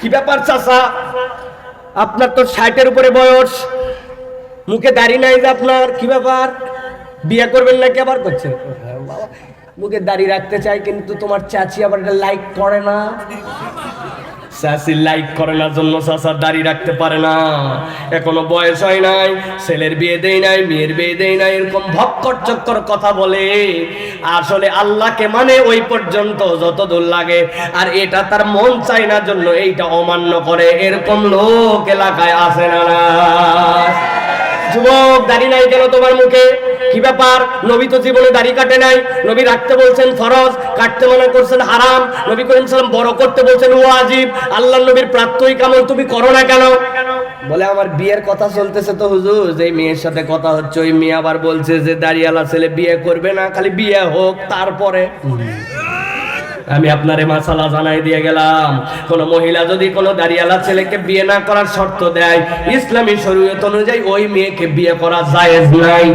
কি ব্যাপার চাচা? আপনার তো ষাটের উপরে বয়স। মুখে দাড়ি নাই যে আপনার কি ব্যাপার? বিয়ে করবেন নাকি আবার? বাবা, মুখে দাঁড়িয়ে রাখতে চাই কিন্তু তোমার চাচি আবার এটা লাইক করে না। চাচি লাইক করে না জন্য চাচার দাড়ি রাখতে পারে না। এখনও বয়স হয় নাই, ছেলের বিয়ে দেই নাই, মেয়ের বিয়ে দেই নাই, এরকম ভক্কর চক্কর কথা বলে। আসলে আল্লাহকে মানে ওই পর্যন্ত যত দূর লাগে, আর এটা তার মন চাই না জন্য এইটা অমান্য করে। এরকম লোক এলাকায় আসে না না। যুবক, দাড়ি নাই কেন তোমার মুখে? কি ব্যাপার? নবী তো জীবনে দাড়ি কাটে নাই। নবী রাখতে বলছেন ফরজ, কাটতে মনে করছেন হারাম। নবী করিম সালাম বড় করতে বলছেন ওয়াজিব। আল্লাহ নবীর প্রাত্যই কামল তুমি করো না কেন? বলে, আমার বিয়ের কথা চলতেছে তো হুজুর। যে মেয়ের সাথে কথা হচ্ছে, ওই মেয়ে আবার বলছে যে, দাড়িওয়ালা ছেলে বিয়ে করবে না, খালি বিয়ে হোক, তারপরে। আমি আপনারে মাসালা জানাই দিয়ে গেলাম। কোন মহিলা যদি কোনো দাঁড়িয়ালা ছেলেকে বিয়ে না করার শর্ত দেয়, ইসলামী শরীয়ত অনুযায়ী ওই মেয়েকে বিয়ে করা জায়েজ নাই।